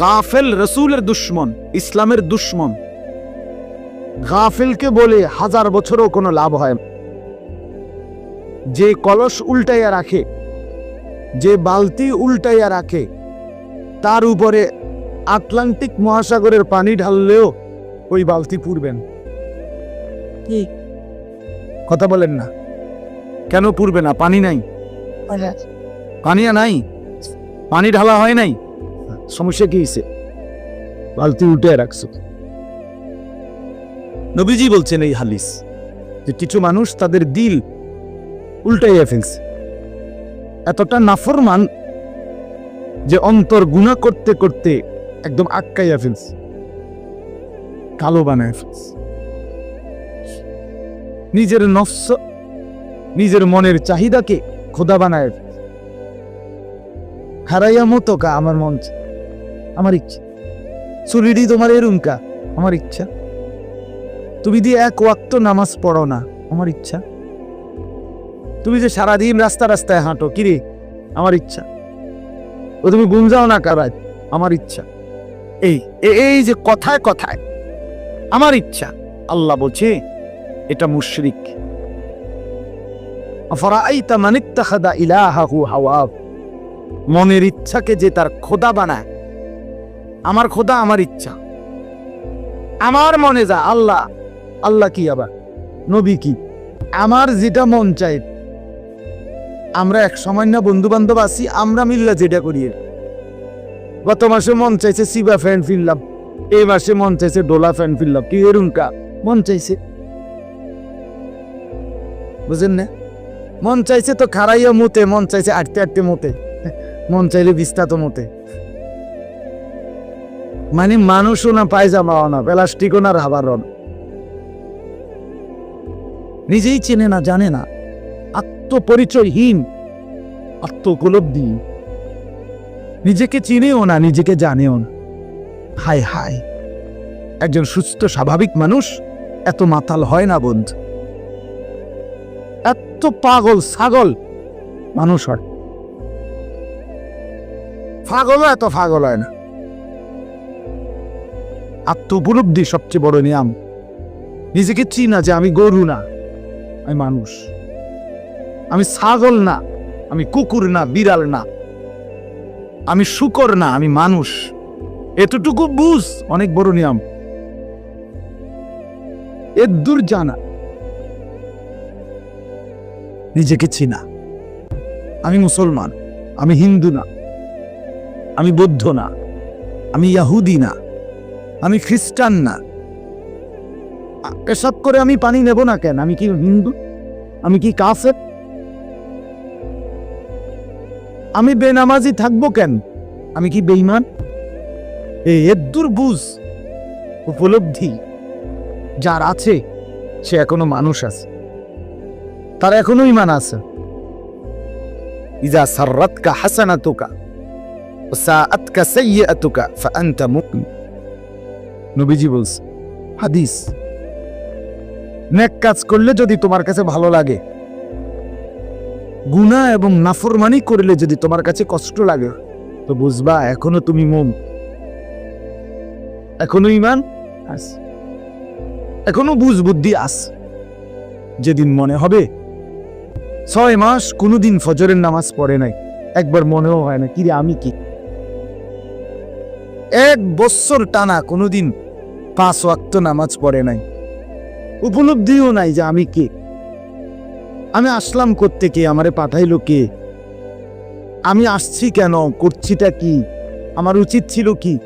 গাফেল রসুলের দুশ্মন ইসলামের দুশ্মন। গাফেলকে বলে হাজার বছরও কোনো লাভ হয় যে কলস উল্টাইয়া রাখে যে বালতি উল্টাইয়া রাখে তার উপরে আটলান্টিক মহাসাগরের পানি ঢাললেও ওই বালতি পুরবেন কি? কথা বলেন না। কেন পুরবে না? পানি নাই। পানি নাই? পানি ঢালা হয় নাই? সমস্যা কি হয়েছে বালতি উল্টে রাখছো। নবীজি বলছেন এই হালিস যে কিছু মানুষ তাদের দিল উল্টাইয়া ফেলছে। এতটা নাফরমান যে অন্তর গুণা করতে করতে একদম আটকাইয়া ফেলছে। কালো বানায় ফেলছে। নিজের নফস, নিজের মনের চাহিদাকে খোদা বানায়। হারাইয়া মতো কা আমার মন চায়। আমার ইচ্ছা। চুরিডি তোমার এরুম কা আমার ইচ্ছা। তুমি দিয়ে এক ওয়াক্ত নামাজ পড়ো না, আমার ইচ্ছা। তুমি যে সারাদিন রাস্তা রাস্তায় হাঁটো কিরে আমার ইচ্ছা। ও তুমি গুম যাও না কারাজ আমার ইচ্ছা। এই এই যে কথায় কথায়, আমার ইচ্ছা। আল্লাহ বলছে, এটা মুশরিক। মান মনের ইচ্ছাকে যে তার খোদা বানায় আমার খোদা, আমার ইচ্ছা। আমার মনে যা, আল্লাহ আল্লাহ কি আবার? নবী কি? আমার যেটা মন চাই আমরা এক সময় না বন্ধু বান্ধব আছি, আমরা মিল্লা যেটা করি। গত মাসে মন চাইছে সিবা ফ্যান ফিরলাম, এই মাসে মন চাইছে ডোলা ফ্যান ফিরলাম। কি এরুনকা মন চাইছে। বুঝেন না? মন চাইছে তো খারাইয়া মুতে, মন চাইছে আটতে আটতে মুতে। মন চাইলে বিস্তাত মতে। মানে মানুষও না পায়জামাও না, প্লাস্টিকও না রাবারও না। নিজেই চেনে না, জানে না। আত্মপরিচয়হীন আত্ম উপলব্ধি নিজেকে চিনেও না, নিজেকে জানেও না। হায় হায়, একজন সুস্থ, স্বাভাবিক মানুষ এত মাতাল হয় না বন্ধু এত পাগল, ছাগল মানুষ হয়। পাগলও এত পাগল হয় না। আত্ম উপলব্ধি সবচেয়ে বড় নিয়ম। নিজেকে চিনা যে আমি গরু না, আমি মানুষ। আমি ছাগল না, আমি কুকুর না, বিড়াল না। আমি শুকর না, আমি মানুষ। এতটুকু বুঝ অনেক বড় নিয়ম। এর দূর জানা নিজেকে চিনা আমি মুসলমান, আমি হিন্দু না। আমি বৌদ্ধ না। আমি ইয়াহুদি না। আমি খ্রিস্টান না। এসব করে আমি পানি নেব না কেন? আমি কি হিন্দু? আমি কি কাফের? আমি বেনামাজি থাকব কেন? আমি কি বেইমান এদ্দুর বুঝ উপলব্ধি। যার আছে, সে এখনও মানুষ আছে। তার এখনও ইমান আছে। ইজা সাররাতকা হাসানাতুকা ওসাআতকা সাইয়্যাতুকা ফাআনতা মুমিন। নবীজি বলছে, হাদিস। নেক কাজ করলে যদি তোমার কাছে ভালো লাগে, গুনাহ এবং নাফরমানি করলে যদি তোমার কাছে কষ্ট লাগে, তো বুঝবা এখনও তুমি মন এখনও ইমান আস। এখনও বুঝ বুদ্ধি আস। যেদিন মনে হবে, ছয় মাস কোনোদিন ফজরের নামাজ পড়ে নাই। একবার মনেও হয় না, কিরে, আমি কি? এক বছর টানা কোনোদিন পাঁচ ওয়াক্ত নামাজ পড়ে নাই। উপলব্ধিও নাই যে আমি কে। আমি আসলাম করতে কে? আমারে পাঠাইলো কে? আমি আসছি কেন? করছিটা কি? আমার উচিত ছিল কি?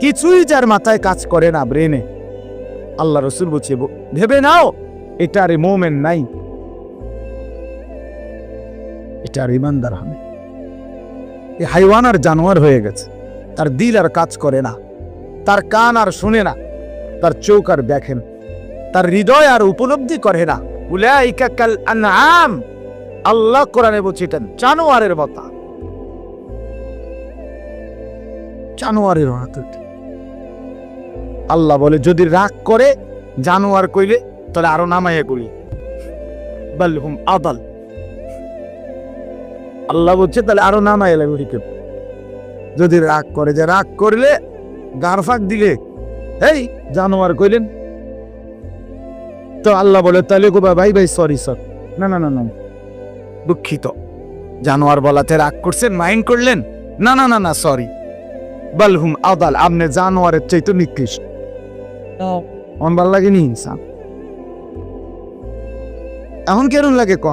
কিছুই যার মাথায় কাজ করে না ব্রেনে। আল্লাহ রসুল বলছে ভেবে নাও, এটা আর মোমেন নাই। এটা আর ইমানদার হবে। এ হাইওয়ান আর জানোয়ার হয়ে গেছে। তার দিল আর কাজ করে না। তার কান আর শুনে না। তার চোখ আর দেখেন তার হৃদয় আর উপলব্ধি করে না। উলাইকা আল্লাহ কোরআনে বলছে এটা জানোয়ারের মতো। জানোয়ারের আল্লাহ বলে, যদি রাগ করে জানোয়ার কইলে, তাহলে আরও নামাইয়া করি। বালহুম আদাল। আল্লাহ বলছে, তাহলে আরও নামাইয়া লাগবে যদি রাগ করে যে রাগ করলে গার ফাঁক দিলে। এই জানোয়ার কইলেন? তো আল্লাহ বলে তাহলে গো ভাই ভাই সরি স্যার না না না না দুঃখিত। জানোয়ার বলাতে রাগ করছেন মাইন্ড করলেন? না না না না সরি বালহুম আদাল আপনি জানোয়ারের চাইতে নিকৃষ্ট। আমার ভালো লাগেনি ইনসান। এখন কেরম লাগে ক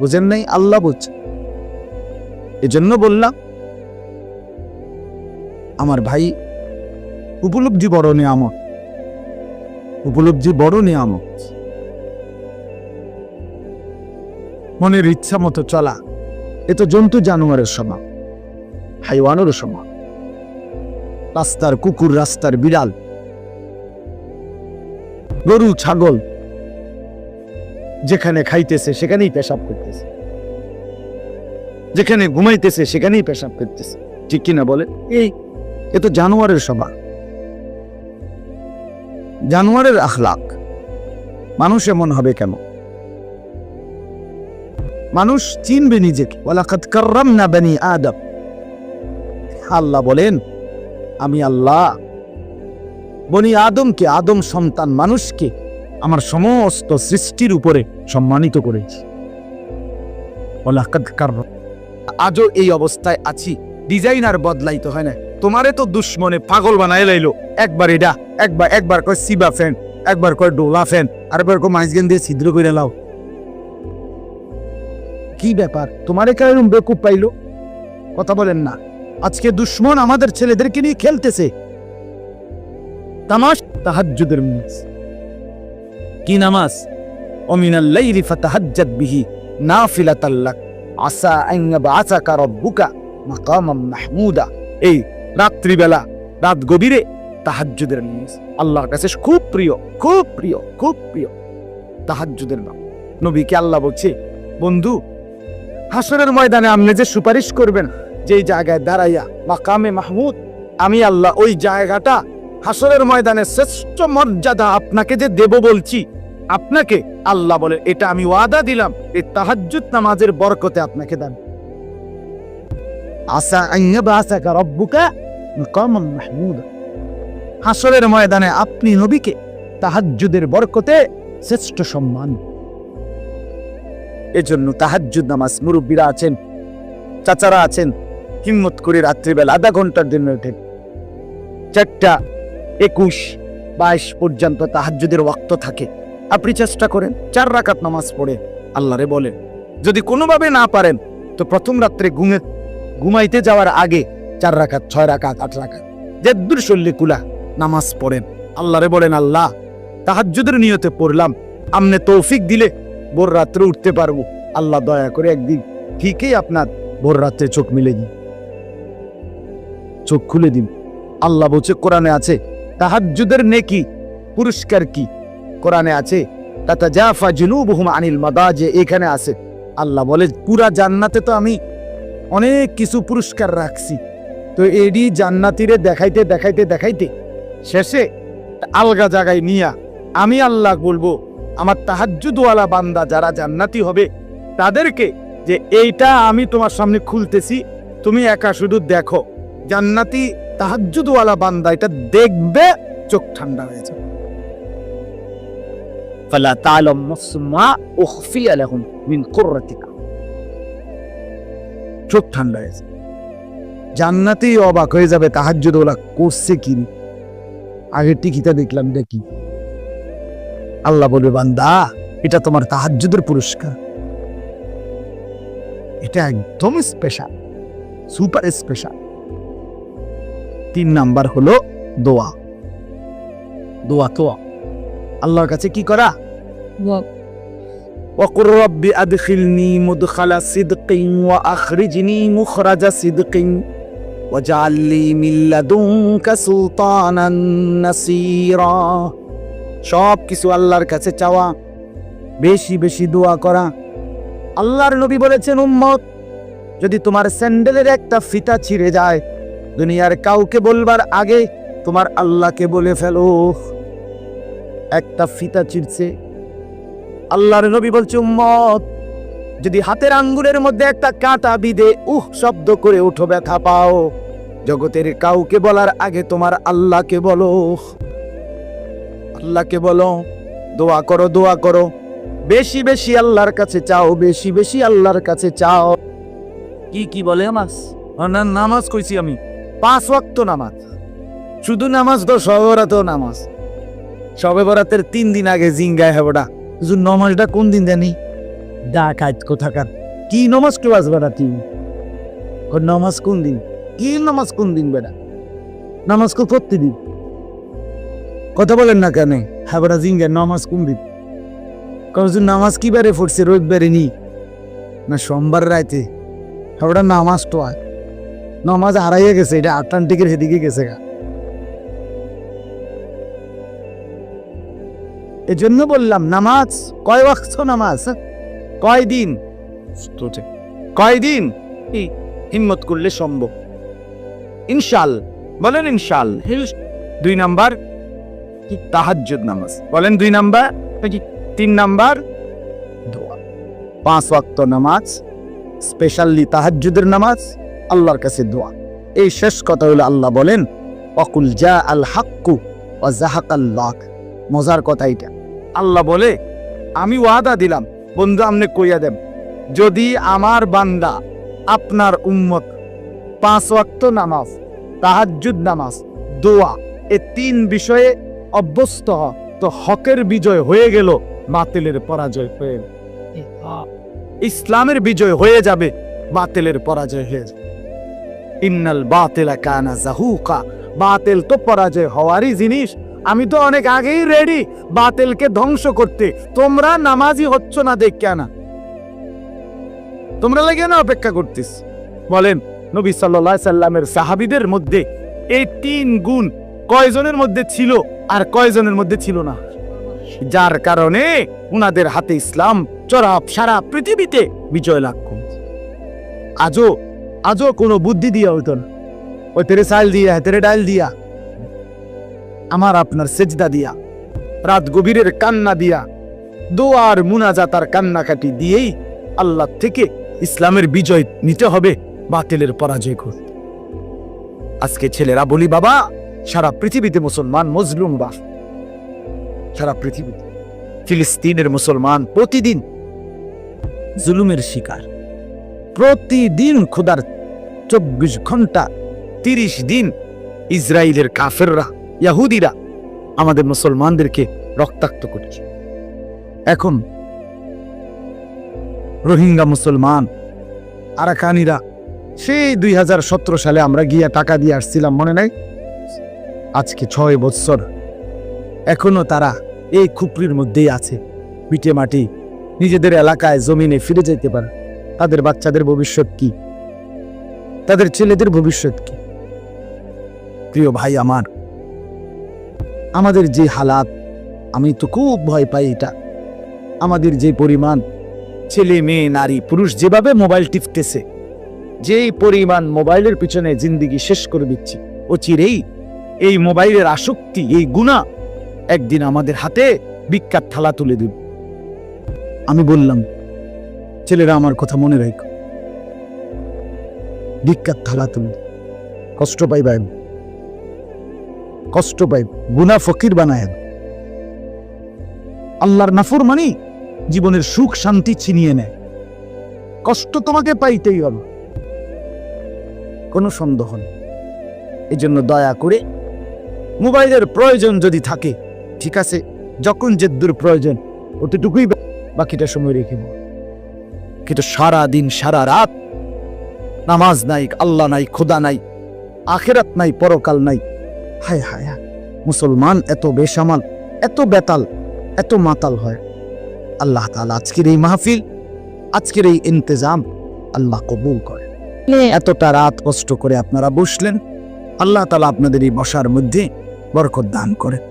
বুঝেন নাই আল্লাহ বুঝছে। এজন্য বললাম আমার ভাই উপলব্ধি বড় নিয়ামক উপলব্ধি বড় নিয়ামক মনের ইচ্ছা মতো চলা, এ তো জন্তু জানোয়ারের সমান হাইওয়ানেরও সমান রাস্তার কুকুর, রাস্তার বিড়াল, গরু, ছাগল, যেখানে খাইতেছে সেখানেই পেশাব করতেছে। যেখানে ঘুমাইতেছে সেখানেই পেশাব করতেছে। ঠিক কিনা বলে এই এ তো জানোয়ারের স্বভাব জানোয়ারের আখলাক। মানুষ এমন হবে কেন? মানুষ চিনবে নিজেকে। আদম। আল্লাহ বলেন, আমি আল্লাহ। বনি আদমকে আদম সন্তান মানুষকে আমার সমস্ত সৃষ্টির উপরে সম্মানিত করেছি। আজও এই অবস্থায় আছি। ডিজাইনার বদলাইতে হয় না তোমারে তো দুশ্মনে পাগল বানায় লাইলো। একবার এটা, একবার একবার কয় সিবা ফ্যান, একবার কয় ডোলা ফ্যান আর একবার কয় মাইজগেন দিয়ে ছিদ্র করে লাও। কি ব্যাপার? তোমারে কেন বেকুব পাইলো? কথা বলেন না। আজকে দুশ্মন আমাদের ছেলেদেরকে নিয়ে খেলতেছে। তামাশ তাহাজ্জুদের নামাজ কি নামাজ? অমিনাল লাইলি ফাতাহাজ্জাদ বিহি নাফিলাতাল লাক। আসা আন ইয়াবআসাকা রাব্বুকা মাকামাম মাহমুদা। এই রাত্রিবেলা, রাত গভীরে তাহাজ্জুদের নামাজ। আল্লাহর কাছে খুব প্রিয় খুব প্রিয় খুব প্রিয় তাহাজ্জুদের নাম নবীকে আল্লাহ বলছে, বন্ধু, হাসরের ময়দানে আপনি যে সুপারিশ করবেন, যেই জায়গায় দাঁড়াইয়া মাকামে মাহমুদ, আমি আল্লাহ ওই জায়গাটা, হাসরের ময়দানে শ্রেষ্ঠ মর্যাদা আপনাকে যে দেব বলছি, আপনাকে আল্লাহ বলে, এটা আমি ওয়াদা দিলাম, এই তাহাজ্জুদ নামাজের বরকতে আপনাকে দেন। আসা আইয়াবাসাকা রব্বুকা মাকামান মাহমুদা। হাসরের ময়দানে আপনি নবীকে তাহাজ্জুদের বরকতে শ্রেষ্ঠ সম্মান। এজন্য তাহাজ্জুদ নামাজ মুরব্বীরা আছেন, চাচারা আছেন, হিম্মত করে রাত্রিবেলা আধা ঘণ্টার জন্য ওঠেন। চারটা একুশ বাইশ পর্যন্ত তাহাজ্জুদের ওয়াক্ত থাকে। আপনি চেষ্টা করেন চার রাকাত নামাজ পড়ে, আল্লাহরে বলেন। যদি কোনোভাবে না পারেন, তো প্রথম রাত্রে ঘুমে ঘুমাইতে যাওয়ার আগে চার রাখাত ছয় রাখাত আট রাখাত যেদুর শল্যে কুলা নামাজ পড়েন। আল্লাহরে বলেন, আল্লাহ, তাহাজ্জুদের নিয়তে পড়লাম। আমনে তৌফিক দিলে ভোর রাত্রে উঠতে পারব। আল্লাহ দয়া করে একদিন ঠিকই আপনার ভোর রাত্রে চোখ মিলে দিন। চোখ খুলে দিন। আল্লাহ বলছে, কোরআনে আছে, তাহাজ্জুদের নেকি পুরস্কার কি? কোরআনে আছে তাতা জাফা জুনুবুহুম আনিল মাদাজে এখানে আছে। আল্লাহ বলে, পুরা জান্নাতে তো আমি অনেক কিছু পুরস্কার রাখছি। তো এডি জান্নাতিরে দেখাইতে দেখাইতে দেখাইতে শেষে আলগা জায়গায় নিয়া আমি আল্লাহ বলব আমার তাহাজ্জুদওয়ালা বান্দা যারা জান্নাতি হবে তাদেরকে যে এইটা আমি তোমার সামনে খুলতেছি তুমি একা শুধু দেখো। জান্নাতি তাহাজ্জুদওয়ালা বান্দা এটা দেখবে চোখ ঠান্ডা হয়ে যাবে। চোখ ঠান্ডা হয়ে যাবে। জান্নাতেই অবাক হয়ে যাবে তাহাজ্জুদওয়ালা করছে কি আগে টিকিটা দেখলাম এটা কি আল্লাহ বলবে বান্দা এটা তোমার তাহাজ্জুদের পুরস্কার এটা একদম স্পেশাল সুপার স্পেশাল তিন নাম্বার হলো দোয়া দোয়া তোয়া আল্লাহর কাছে কি করা وقل رب أدخلني مدخل صدق وأخرجني مخرج صدق واجعل لي من لدنك سلطانا نصيرا সব কিছু আল্লাহর কাছে চাওয়া বেশি বেশি দোয়া করা আল্লাহর নবী বলেছেন উম্মত যদি তোমার স্যান্ডেলের একটা ফিতা ছিঁড়ে যায় দুনিয়ার কাউকে বলবার আগে তোমার আল্লাহকে বলে ফেলো একটা ফিতা ছিঁড়ছে আল্লাহর নবী বলছে উম্মত যদি হাতের আঙ্গুলের মধ্যে একটা কাঁটা বিদে উহ শব্দ করে উঠো ব্যথা পাও। জগতের কাউকে বলার আগে তোমার আল্লাহকে বলো। আল্লাহকে বলো দোয়া করো দোয়া করো। বেশি বেশি আল্লাহর কাছে চাও বেশি বেশি আল্লাহর কাছে চাও। কি কি বলে আমার না নামাজ কইছি আমি। পাঁচ ওয়াক্ত নামাজ। শুধু নামাজ তো সবে বরাতেও নামাজ। সবে বরাতের তিন দিন আগে জিঙ্গায় হবটা শুধু নমাজটা কোন দিন জানি? কাজ কোথাকার? কি নমাজ কেউ আসবে না তুই নামাজ কোন দিন? কি নামাজ কোন দিন বেটা? নামাজ কো প্রতিদিন? কথা বলেন না কেন? হ্যাঁ বেটা জিঙ্গায় নামাজ কোন দিন? কজন নামাজ কি বারে পড়ছে রবিবারে নি? না সোমবার রাইতে? ওটা নামাজ তো হয় নামাজ হারাইয়ে গেছে, এটা আটলান্টিকের সেদিকে গেছে গা। এজন্য বললাম, নামাজ? কয় ওয়াক্ত নামাজ? হ্যাঁ? কয়দিন? এই হিম্মত করলে সম্ভব। ইনশাল বলেন ইনশাল। দুই নাম্বার। কি তাহাজ্জুদ নামাজ? বলেন দুই নাম্বার। কি তিন নাম্বার। দোয়া। পাঁচ ওয়াক্ত নামাজ স্পেশালি তাহাজ্জুদের নামাজ আল্লাহর কাছে দোয়া। এই শেষ কথা হলো আল্লাহ বলেন অকুল যা আল হাক্কু ও জাহাকাল্লাহ মজার কথা এটা। আল্লাহ বলে আমি ওয়াদা দিলাম বন্ধু, আমনে কইয়া দেন যদি আমার বান্দা আপনার উম্মত পাঁচ ওয়াক্ত নামাজ, তাহাজ্জুদ নামাজ, দোয়া এ তিন বিষয়ে অভ্যস্ত তো হকের বিজয় হয়ে গেল, বাতিলের পরাজয় হয়ে। ইসলামের বিজয় হয়ে যাবে, বাতিলের পরাজয় হয়ে যাবে ইন্নাল বাতিলা কানা জাহুকা, বাতিল তো পরাজয় হওয়ারই জিনিস আমি তো অনেক আগেই রেডি বাতিলকে ধ্বংস করতে। তোমরা নামাজি হচ্ছ না দেখ না। তোমরা লাগে না অপেক্ষা করতিস বলেন, নবী সাল্লাহ সাল্লামের সাহাবিদের মধ্যে এই তিন গুণ কয়জনের মধ্যে ছিল আর কয়জনের মধ্যে ছিল না? যার কারণে উনাদের হাতে ইসলাম চরাপ সারা পৃথিবীতে বিজয় লাভ করছে আজও আজও কোনো বুদ্ধি দিয়া হইতো না। ওই তেরে চাল দিয়া, তেরে ডাল দিয়া। আমার আপনার সেজদা দিয়া, রাত গভীরের কান্না দিয়া, দোয়ার মুনাজাতার কান্নাকাটি দিয়েই আল্লাহ থেকে ইসলামের বিজয় নিতে হবে, বাতিলের পরাজয় করতে আজকে ছেলেরা বলি, বাবা, সারা পৃথিবীতে মুসলমান মজলুম বা। সারা পৃথিবীতে ফিলিস্তিনের মুসলমান প্রতিদিন জুলুমের শিকার। প্রতিদিন খোদার চব্বিশ ঘণ্টা তিরিশ দিন ইসরায়েলের কাফেররা ইয়াহুদিরা আমাদের মুসলমানদেরকে রক্তাক্ত করছে। এখন রোহিঙ্গা মুসলমান, আরাকানিরা, সেই দুই হাজার সতেরো সালে আমরা গিয়া টাকা দিয়ে আসছিলাম, মনে নাই? আজকে ছয় বৎসর। এখনও তারা এই খুপড়ির মধ্যেই আছে। পিঠে মাটি, নিজেদের এলাকায় জমিনে ফিরে যেতে পারে। তাদের বাচ্চাদের ভবিষ্যৎ কি? তাদের ছেলেদের ভবিষ্যৎ কি? প্রিয় ভাই আমার আমাদের যে হালাত, আমি তো খুব ভয় পাই এটা। আমাদের যে পরিমাণ ছেলে, মেয়ে, নারী, পুরুষ যেভাবে মোবাইল টিপতেছে, যেই পরিমাণ মোবাইলের পিছনে জিন্দিগি শেষ করে দিচ্ছি, ও চিরেই এই মোবাইলের আসক্তি, এই গুণা একদিন আমাদের হাতে বিখ্যাত থালা তুলে দেব। আমি বললাম, ছেলেরা, আমার কথা মনে রাখো। বিখ্যাত থালা তুলে কষ্ট পাইবেন কষ্ট পাই গুনা ফকির বানায়। আল্লাহর নাফর মানে জীবনের সুখ শান্তি ছিনিয়ে নেয়। কষ্ট তোমাকে পাইতেই হবে। কোনো সন্দেহ নেই। এই জন্য দয়া করে মোবাইলের প্রয়োজন যদি থাকে, ঠিক আছে, যখন যেদ্দুর প্রয়োজন, অতটুকুই বাকিটা সময় রেখে। কিন্তু সারা দিন সারা রাত নামাজ নাই, আল্লাহ নাই, খোদা নাই, আখেরাত নাই, পরকাল নাই হায় হায় হায় মুসলমান এত বেসামাল এত বেতাল এত মাতাল হয়। আল্লাহ তাআলা আজকের এই মাহফিল আজকের এই ইন্তজাম আল্লাহ কবুল করে। এতটা রাত কষ্ট করে আপনারা বসলেন আল্লাহ তালা আপনাদের এই বসার মধ্যে বরকত দান করেন।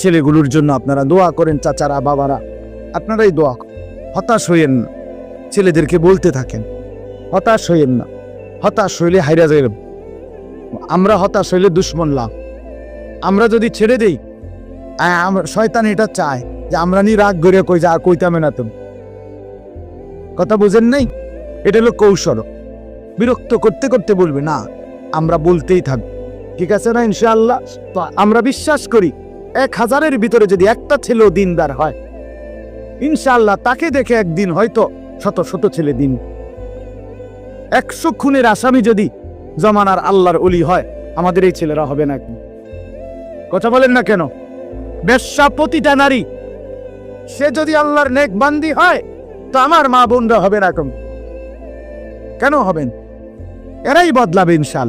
ছেলেগুলোর জন্য আপনারা দোয়া করেন চাচারা বাবারা আপনারাই দোয়া করেন। হতাশ হইয়েন না ছেলেদেরকে বলতে থাকেন হতাশ হইয়েন না হতাশ হইলে হাইরা যাই আমরা হতাশ হইলে দুশ্মন লাভ। আমরা যদি ছেড়ে দেই শয়তান এটা চায় যে আমরা নি রাগ করে কই যা কইতামে না তুমি। কথা বুঝেন নাই? এটা হলো কৌশল। বিরক্ত করতে করতে বলবে, না, আমরা বলতেই থাকব। ঠিক আছে না ইনশাআল্লাহ? তো আমরা বিশ্বাস করি, এক হাজারের ভিতরে যদি একটা ছেলেও দিনদার হয়, ইনশাআল্লাহ তাকে দেখে একদিন হয়তো শত শত ছেলে দিন। একশো খুনের আসামি যদি জমানার আল্লাহর অলি হয়, আমাদের এই ছেলেরা হবে না কথা বলেন না কেন? বেশ্যা প্রতিটা নারী। সে যদি আল্লাহর নেক বান্দি হয়, তো আমার মা বোনরা হবে না কেন হবেন? এরাই বদলাবে ইনশাল।